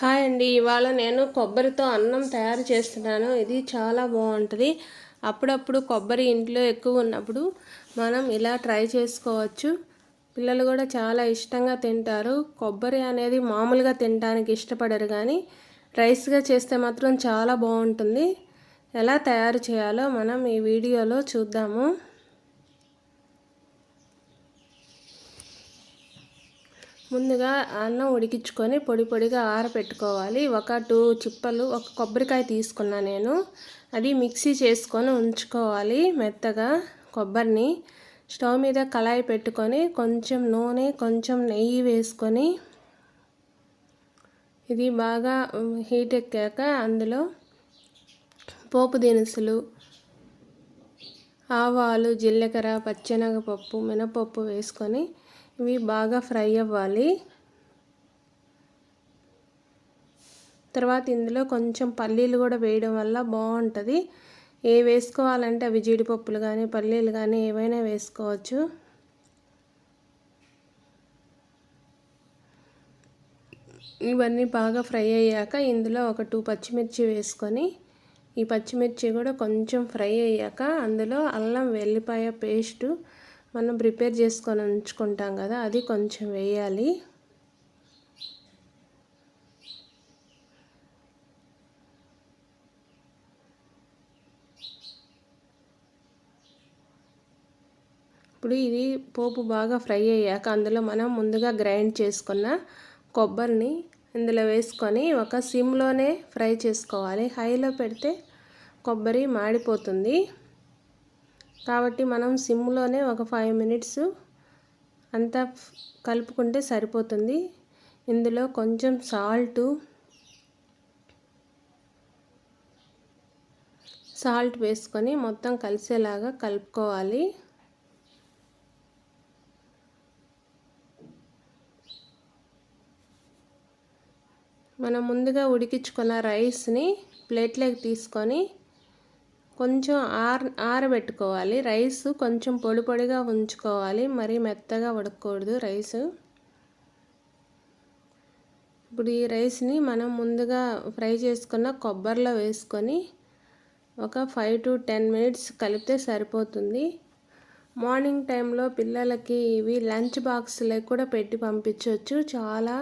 Hi అండి. ఇవాళ నేను కొబ్బరితో అన్నం తయారు చేస్తున్నాను. ఇది చాలా బాగుంటుంది. అప్పుడప్పుడు కొబ్బరి ఇంట్లో ఎక్కువ ఉన్నప్పుడు మనం ఇలా ట్రై చేసుకోవచ్చు. పిల్లలు కూడా చాలా ఇష్టంగా తింటారు. కొబ్బరి అనేది మామూలుగా తినడానికి ఇష్టపడరు కానీ రైస్గా చేస్తే మాత్రం చాలా బాగుంటుంది. ఎలా తయారు చేయాలో మనం ఈ వీడియోలో చూద్దాము. ముందుగా అన్నం ఉడికించుకొని పొడి పొడిగా ఆరపెట్టుకోవాలి. ఒక టూ చిప్పలు ఒక కొబ్బరికాయ తీసుకున్నా నేను. అది మిక్సీ చేసుకొని ఉంచుకోవాలి మెత్తగా కొబ్బరిని. స్టవ్ మీద కళాయి పెట్టుకొని కొంచెం నూనె కొంచెం నెయ్యి వేసుకొని ఇది బాగా హీట్ ఎక్కాక అందులో పోపు దినుసులు ఆవాలు జీలకర్ర పచ్చెనగపప్పు మినపప్పు వేసుకొని ఇవి బాగా ఫ్రై అవ్వాలి. తర్వాత ఇందులో కొంచెం పల్లీలు కూడా వేయడం వల్ల బాగుంటుంది. ఏ వేసుకోవాలంటే అవి జీడిపప్పులు కానీ పల్లీలు కానీ ఏవైనా వేసుకోవచ్చు. ఇవన్నీ బాగా ఫ్రై అయ్యాక ఇందులో ఒక టూ పచ్చిమిర్చి వేసుకొని ఈ పచ్చిమిర్చి కూడా కొంచెం ఫ్రై అయ్యాక అందులో అల్లం వెల్లిపాయ పేస్టు మనం ప్రిపేర్ చేసుకొని ఉంచుకుంటాం కదా అది కొంచెం వేయాలి. ఇప్పుడు ఇది పోపు బాగా ఫ్రై అయ్యాక అందులో మనం ముందుగా గ్రైండ్ చేసుకున్న కొబ్బరిని ఇందులో వేసుకొని ఒక సిమ్లోనే ఫ్రై చేసుకోవాలి. హైలో పెడితే కొబ్బరి మాడిపోతుంది. కాబట్టి మనం సిమ్లోనే ఒక ఫైవ్ మినిట్స్ అంతా కలుపుకుంటే సరిపోతుంది. ఇందులో కొంచెం సాల్టు సాల్ట్ వేసుకొని మొత్తం కలిసేలాగా కలుపుకోవాలి. మనం ముందుగా ఉడికించుకున్న రైస్ని ప్లేట్లోకి తీసుకొని కొంచెం ఆర ఆరబెట్టుకోవాలి. రైస్ కొంచెం పొడి పొడిగా ఉంచుకోవాలి. మరీ మెత్తగా ఉడకకూడదు రైస్. ఇప్పుడు ఈ రైస్ని మనం ముందుగా ఫ్రై చేసుకున్న కొబ్బరిలో వేసుకొని ఒక ఫైవ్ టు టెన్ మినిట్స్ కలిపితే సరిపోతుంది. మార్నింగ్ టైంలో పిల్లలకి ఇవి లంచ్ బాక్స్లో కూడా పెట్టి పంపించవచ్చు. చాలా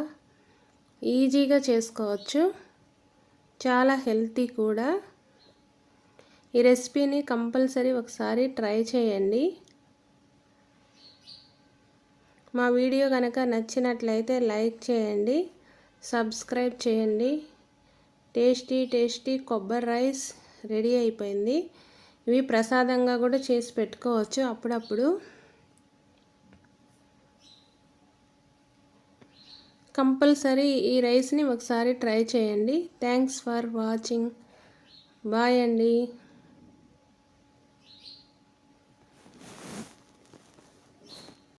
ఈజీగా చేసుకోవచ్చు. చాలా హెల్తీ కూడా. ఈ రెసిపీని కంపల్సరీ ఒకసారి ట్రై చేయండి. మా వీడియో కనుక నచ్చినట్లయితే లైక్ చేయండి సబ్స్క్రైబ్ చేయండి. టేస్టీ టేస్టీ కొబ్బరి రైస్ రెడీ అయిపోయింది. ఇవి ప్రసాదంగా కూడా చేసి పెట్టుకోవచ్చు అప్పుడప్పుడు. కంపల్సరీ ఈ రైస్ని ఒకసారి ట్రై చేయండి. Thanks for watching. బాయ్ అండి.